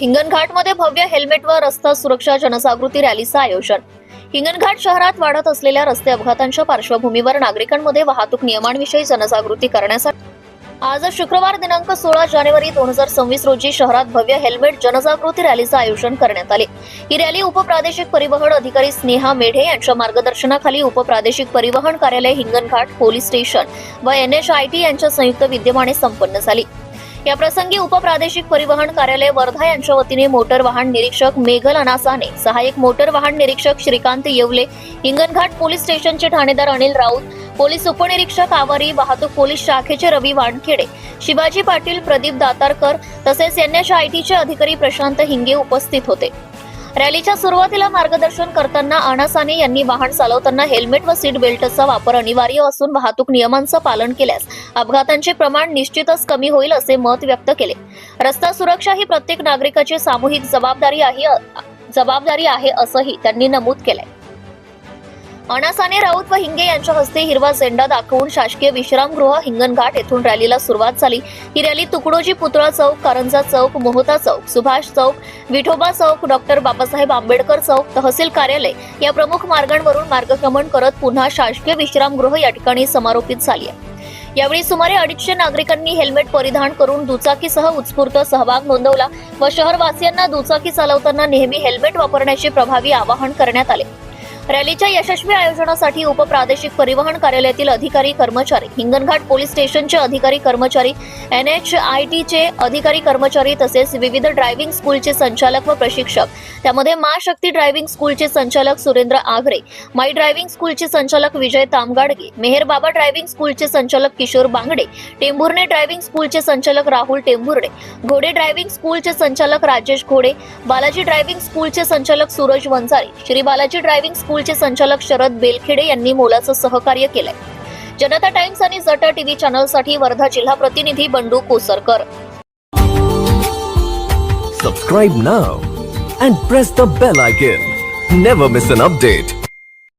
हिंगणघाटमध्ये भव्य हेल्मेट व रस्ता सुरक्षा जनजागृती रॅलीचं आयोजन. हिंगणघाट शहरात वाढत असलेल्या रस्ते अपघातांच्या पार्श्वभूमीवर नागरिकांमध्ये वाहतूक नियमांविषयी जनजागृती करण्यासाठी आज शुक्रवार दिनांक सोळा जानेवारी दोन हजार सव्वीस रोजी शहरात भव्य हेल्मेट जनजागृती रॅलीचं आयोजन करण्यात आले. ही रॅली उपप्रादेशिक परिवहन अधिकारी स्नेहा मेढे यांच्या मार्गदर्शनाखाली उपप्रादेशिक परिवहन कार्यालय हिंगणघाट पोलीस स्टेशन व एनएचआयटी यांच्या संयुक्त विद्यमाने संपन्न झाली. याप्रसंगी उपप्रादेशिक परिवहन कार्यालय वर्धा यांच्या वतीने मोटर वाहन निरीक्षक मेघल अनासाने सहाय्यक मोटर वाहन निरीक्षक श्रीकांत येवले हिंगणघाट पोलीस स्टेशनचे ठाणेदार अनिल राऊत पोलीस उपनिरीक्षक आवारी वाहतूक पोलीस शाखेचे रवी वानखेडे शिवाजी पाटील प्रदीप दातारकर तसेच एनएचआयटीचे अधिकारी प्रशांत हिंगे उपस्थित होते. रॅलीच्या सुरुवातीला मार्गदर्शन करताना अनासाने यांनी वाहन चालवताना हेल्मेट व सीट बेल्टचा वापर अनिवार्य असून वाहतूक नियमांचं पालन केल्यास अपघातांचे प्रमाण निश्चितच कमी होईल असे मत व्यक्त केले. रस्ता सुरक्षा ही प्रत्येक नागरिकाची सामूहिक जबाबदारी आहे जबाबदारी आहे असंही त्यांनी नमूद केलंय. अनासाने राऊत व हिंगे यांच्या हस्ते हिरवा झेंडा दाखवून शासकीय विश्रामगृह हिंगणघाट येथून रॅलीला सुरुवात झाली. ही रॅली तुकडोजी पुतळा चौक कारंजा चौक मोहता चौक सुभाष चौक विठोबा चौक डॉक्टर बाबासाहेब आंबेडकर चौक तहसील कार्यालय या प्रमुख मार्गांवरून मार्गक्रमण करत पुन्हा शासकीय विश्रामगृह या ठिकाणी समारोपित झाली आहे. यावेळी सुमारे अडीचशे नागरिकांनी हेल्मेट परिधान करून दुचाकीसह उत्स्फूर्त सहभाग नोंदवला व शहरवासियांना दुचाकी चालवताना नेहमी हेल्मेट वापरण्याचे प्रभावी आवाहन करण्यात आले. रॅलीच्या यशस्वी आयोजनासाठी उपप्रादेशिक परिवहन कार्यालयातील अधिकारी कर्मचारी हिंगणघाट पोलीस स्टेशनचे अधिकारी कर्मचारी एन एच आय टीचे अधिकारी कर्मचारी तसेच विविध ड्रायव्हिंग स्कूलचे संचालक व प्रशिक्षक. त्यामध्ये मा शक्ती ड्रायव्हिंग स्कूलचे संचालक सुरेंद्र आघरे माई ड्रायव्हिंग स्कूलचे संचालक विजय तामगाडगे मेहर बाबा ड्रायव्हिंग स्कूलचे संचालक किशोर बांगडे टेंभुर्णे ड्रायव्हिंग स्कूलचे संचालक राहुल टेंभुर्णे घोडे ड्रायव्हिंग स्कूलचे संचालक राजेश घोडे बालाजी ड्रायव्हिंग स्कूलचे संचालक सूरज वंजारी श्री बालाजी ड्रायव्हिंग स्कूल स्कूलचे संचालक शरद बेलखेडे यांनी मोलाचं सहकार्य केलंय. जनता टाइम्स आणि जटा टीव्ही चॅनलसाठी वर्धा जिल्हा प्रतिनिधी Bandu Kosarkar. Subscribe now and press the bell icon never miss an update